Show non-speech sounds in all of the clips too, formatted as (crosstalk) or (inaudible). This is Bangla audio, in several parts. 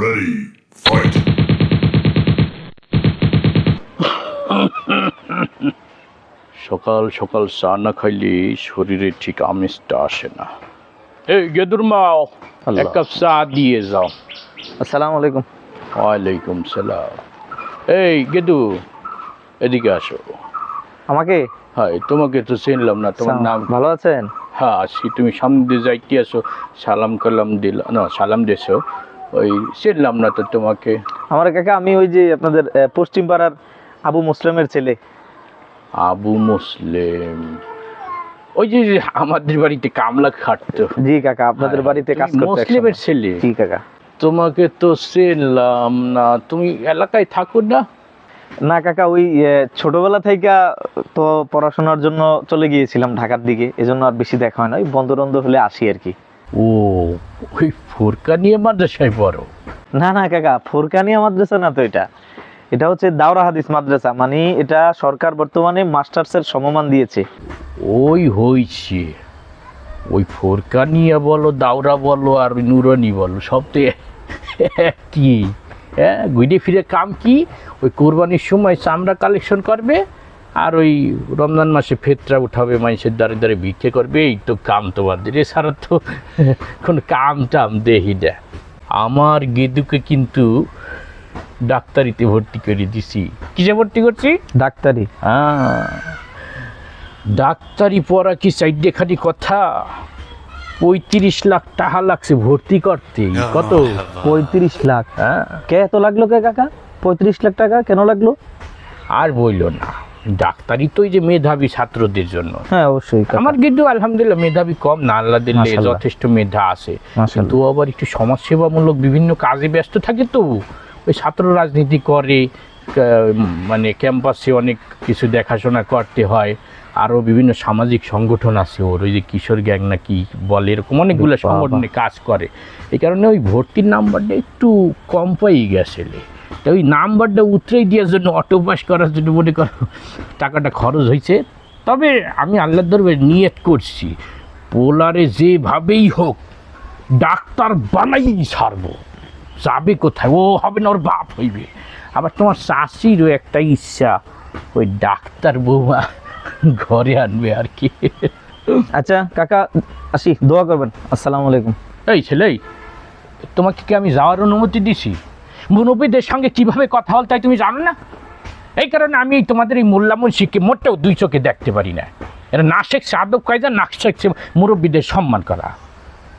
Ready, fight. সকাল সকাল চা না খাইলে শরীরে ঠিক আমেজটা আসে না। এই গেদুর মাও আল্লাহ। এক কাপ চা দিয়ে যাও। আসসালামু আলাইকুম। ওয়ালাইকুম সালাম। এই গেদু এদিকে আসো। আমাকে? হাই তোমাকে তো চিনলাম না তোমার নাম ভালো আছেন? হ্যাঁ আসি তুমি সামনে দিয়ে যাইতে আসো সালাম কালাম দিল না সালাম দিয়েছ। ওই চিনলাম না তো তোমাকে। আমার কাকা আমি ওই যে আপনাদের পশ্চিম পাড়ার আবু মুসলিমের ছেলে। আবু মুসলিম। ওই যে আমাদের বাড়িতে কামলা খাটতো। জি কাকা আপনাদের বাড়িতে কাজ হ্যাঁ, করতে মুসলিমের ছেলে? জি কাকা। তোমাকে তো চিনলাম না। তুমি এলাকায় থাকো না? না কাকা ওই ছোটবেলা থেকে তো পড়াশোনার জন্য চলে গিয়েছিলাম ঢাকার দিকে। এজন্য আর বেশি দেখা হয় না। ওই বন্ধ হলে আসি আর কি। ও ওই ফোরকা নিয়ে মাদ্রাসায় পড়ো? না না কাকা ফুরকানিয়া মাদ্রাসা না তো এটা। এটা হচ্ছে দাওরা হাদিস মাদ্রাসা মানে এটা সরকার বর্তমানে মাস্টার্সের সমমান দিয়েছে। ওই হইছে। ওই ফোরকা নিয়ে বলো দাওরা বলো আর নুরানি বলো সব তো একই। হ্যাঁ ঘুরে ফিরে কাম কি? ওই কোরবানির সময় চামড়া কালেকশন করবে আর ওই রমজান মাসে ফেতরা উঠাবে মানুষের দ্বারে দ্বারে ভিক্ষে করবে এই তো কাম তোমাদের এছাড়া তো (laughs) কোনো কাম টাম দেহি না। আমার গেদুকে কিন্তু ডাক্তারিতে ভর্তি করে দিছি। কিসে ভর্তি করছি? ডাক্তারি। হ্যাঁ। ডাক্তারি পড়া কি চাইডে খালি কথা? পঁয়ত্রিশ লাখ টাকা লাগছে ভর্তি করতে। কত? পঁয়ত্রিশ লাখ? হ্যাঁ। কে এত লাগল কে কাকা? পঁয়ত্রিশ লাখ টাকা কেন লাগল? আর বইল না। ডাক্তারি তো যে মেধাবী ছাত্রদের জন্য। হ্যাঁ অবশ্যই আমার কিন্তু আলহামদুলিল্লাহ মেধাবী কম না আল্লাহ দিলে মাশাআল্লাহ। যথেষ্ট মেধা আছে। কিন্তু আবার একটু সমাজসেবামূলক বিভিন্ন কাজে ব্যস্ত থাকে তো। ওই ছাত্র রাজনীতি করে মানে ক্যাম্পাসে অনেক কিছু দেখাশোনা করতে হয়। আরও বিভিন্ন সামাজিক সংগঠন আছে ওর ওই যে কিশোর গ্যাং না কি বলে এরকম অনেকগুলো সংগঠনে কাজ করে। এই কারণে ওই ভর্তির নাম্বারটা একটু কম পাই গেছিলে তা ওই নাম্বারটা উতরেই দেওয়ার জন্য অটো পাস করার জন্য মনে করো টাকাটা খরচ হয়েছে। তবে আমি আল্লাহ দরবার নিয়ত করছি পোলারে যেভাবেই হোক ডাক্তার বানাই ছাড়বো। যাবে কোথায়? ও হবে না ওর বাপ হইবে। আবার তোমার চাষিরও একটা ইচ্ছা ওই ডাক্তার বৌমা ঘরে আনবে আর কি। আচ্ছা কাকা আসি দোয়া করবেন। আসসালামু আলাইকুম। এই ছেলে তোমাকে কি আমি যাওয়ার অনুমতি দিছি? মুরব্বীদের সঙ্গে কীভাবে কথা বলতে হয় তুমি জানো না? এই কারণে আমি তোমাদের এই মোল্লা মুন্সিকে মোটেও দুই চোখে দেখতে পারি না। এরা না শেখছে আদব কায়দা না শেখছে মুরব্বীদের সম্মান করা।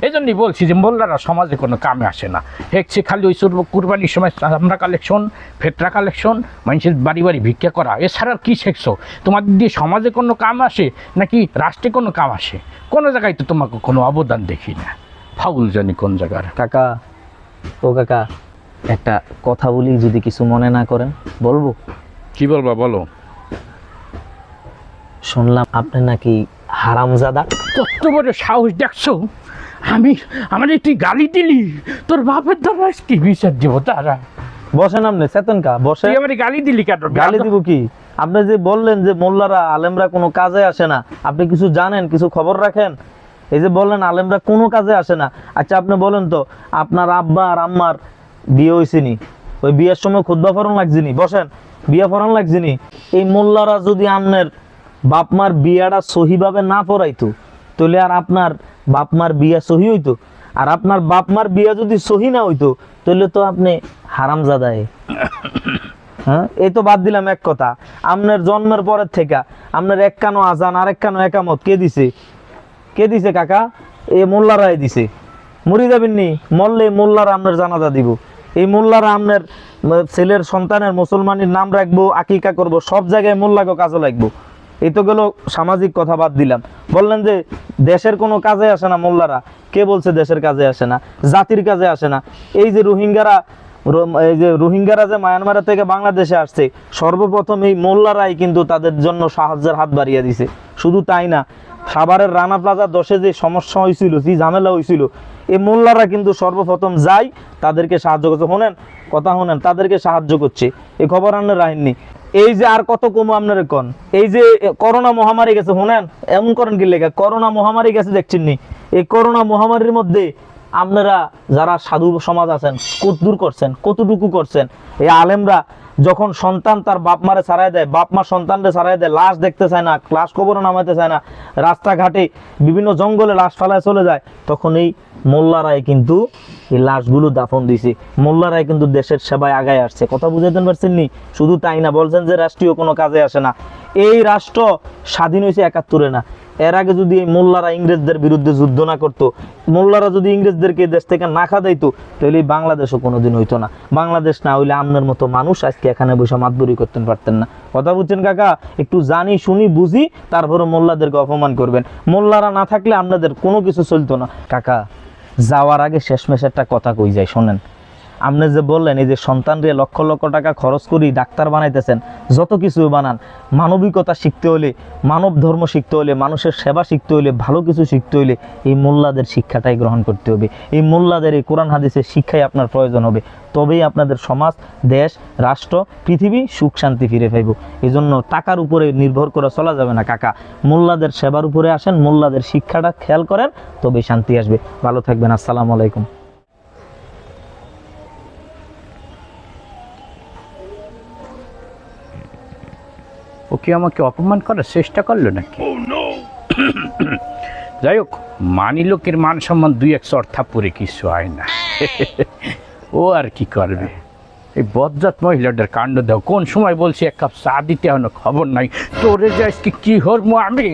এই জন্যই বলছি যে মোল্লারা সমাজে কোনো কামে আসে না। হেকছে খালি ওই সর্ব কুরবানির সময় চামড়া কালেকশন ফেটরা কালেকশন, মানুষের বাড়ি বাড়ি ভিক্ষা করা। এছাড়া আর কী শেখছো? তোমাদের দিয়ে সমাজে কোনো কাম আসে নাকি রাষ্ট্রে কোনো কাম আসে? কোনো জায়গায় তো তোমাকে কোনো অবদান দেখি না। ফাউল জানি কোন জায়গার। কাকা, ও কাকা একটা কথা বলি যদি কিছু মনে না করেন বলব? কি বলবা বলো। শুনলাম আপনি নাকি হারামজাদা। কত বড় সাহস দেখছ? আমি আমার তুই গালি দিলি। তোর বাপের দ্বারা কি বিচার দিব তারা? বসেন আপনি চেতন কা বসে। তুই আমার গালি দিলি কেন? গালি দিব কি? আপনি যে বললেন যে মোল্লারা আলেমরা কোনো কাজে আসে না আপনি কিছু জানেন কিছু খবর রাখেন? এই যে বললেন আলেমরা কোনো কাজে আসে না। আচ্ছা আপনি বলেন তো আপনার আব্বা আর আম্মার বিয়ে হয়েছিনি ওই বিয়ের সময় খুদ্া ফরন লাগছিনি, বসেন। বিয়ে ফরন লাগছিনি। এই মোল্লারা যদি আপনার বাপ মার বিয়াটা সহিভাবে না পড়াইতো, তাহলে আর আপনার বাপ মার বিয়া সহি হইতো। আর আপনার বাপ মার বিয়া যদি সহি না হইতো, তাহলে তো আপনি হারামজাদায় হ্যাঁ? এই তো বাদ দিলাম এক কথা। আপনার জন্মের পরের থেকে আপনার এক কানো আজান আর এক কানো একামত কে দিছে? কে দিছে কাকা? এ মোল্লারাই দিছে। মরি যাবেন নি, মরলে মোল্লারা আপনার জানাজা দিব। এই মোল্লারা আপনার ছেলের সন্তানের মুসলমানের নাম রাখব, আকিকা করব, সব জায়গায় মোল্লাকে কাজে লাগবো। এই তো গেল সামাজিক কথা বাদ দিলাম। বললেন যে, দেশের কোনো কাজে আসে না মোল্লারা। কে বলছে দেশের কাজে আসে না? জাতির কাজে আসে না। এই যে রোহিঙ্গারা এই যে রোহিঙ্গারা যে মায়ানমার থেকে বাংলাদেশে আসছে, সর্বপ্রথম এই মোল্লারাই কিন্তু তাদের জন্য সাহায্যের হাত বাড়িয়ে দিছে। শুধু তাই না, সাভারের রানা প্লাজা দশে যে সমস্যা হয়েছিল, যে ঝামেলা হয়েছিল এই মোল্লারা কিন্তু সর্বপ্রথম যাই, তাদেরকে সাহায্য করছে। শোনেন, কথা শোনেন, তাদেরকে সাহায্য করছে। এই খবর আপনার রাখেননি এই যে আর কত কম আপনার কন? এই যে করোনা মহামারী গেছে, শোনেন, এমন করেন কি লেখা? করোনা মহামারী গেছে, দেখছেন নি? এই করোনা মহামারীর মধ্যে আপনারা যারা সাধু সমাজ আছেন কতদূর করছেন, কতটুকু করছেন? এই আলেমরা যখন সন্তান তার বাপ মারে ছাড়াই দেয়, বাপ মা সন্তানরে ছাড়াই দেয়, লাশ দেখতে চায় না, লাশ কবরও নামাইতে চায় না, রাস্তাঘাটে বিভিন্ন জঙ্গলে লাশ ফালায় চলে যায়, তখন এই মোল্লারাই কিন্তু এই লাশগুলো দাফন দিছে মোল্লারাই কিন্তু দেশের সেবায় আগায় আসছে। কথা বুঝাইতে পারছেন নি? শুধু তাই না, বলছেন যে রাষ্ট্রীয় কোনো কাজে আসে না। এই রাষ্ট্র স্বাধীন হয়েছে একাত্তরে না। এর আগে যদি এই মোল্লারা ইংরেজদের বিরুদ্ধে যুদ্ধ না করতো, মোল্লারা যদি ইংরেজদেরকে দেশ থেকে না খাদাইতো তাহলে এই বাংলাদেশও কোনোদিন হইতো না। বাংলাদেশ না হইলে আমনের মতো মানুষ আজকে এখানে বসে মাতবরি করতে পারতেন না। কথা বুঝছেন কাকা? একটু জানি, শুনি, বুঝি তারপরে মোল্লাদেরকে অপমান করবেন। মোল্লারা না থাকলে আপনাদের কোনো কিছু চলতো না। কাকা যাওয়ার আগে শেষমেশ একটা কথা কই যায় শোনেন। আপনি যে বললেন, এই যে সন্তানরে লক্ষ লক্ষ টাকা খরচ করি, ডাক্তার বানাইতেছেন, যত কিছু বানান, মানবিকতা শিখতে হলে, মানব ধর্ম শিখতে হলে, মানুষের সেবা শিখতে হলে, ভালো কিছু শিখতে হলে, এই মোল্লাদের শিক্ষাটাই গ্রহণ করতে হবে। এই মোল্লাদের এই কোরআন হাদিসের শিক্ষাই আপনার প্রয়োজন হবে। তবেই আপনাদের সমাজ, দেশ, রাষ্ট্র, পৃথিবী সুখ শান্তি ফিরে পাইব। এই জন্য টাকার উপরে নির্ভর করে চলা যাবে না, কাকা। মোল্লাদের সেবার উপরে আসেন, মোল্লাদের শিক্ষাটা খেয়াল করেন, তবেই শান্তি আসবে। ভালো থাকবেন, আসসালামু আলাইকুম। কি আমাকে অপমান করার চেষ্টা করল নাকি? যাই হোক মানি লোকের মান সম্মান দুই এক চর্থা পরে কিছু হয় না। ও আর কি করবে? এই বজ্জাত মহিলাটার কাণ্ড দাও। কোন সময় বলছি এক কাপ চা দিতে হলো খবর নাই। তোরে যাইস আজকে কি হরমো আমি?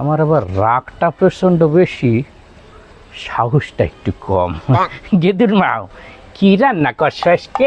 আমার আবার রাগটা প্রচণ্ড বেশি সাহসটা একটু কম। গেদুর মাও কি রান্না করছ আজকে?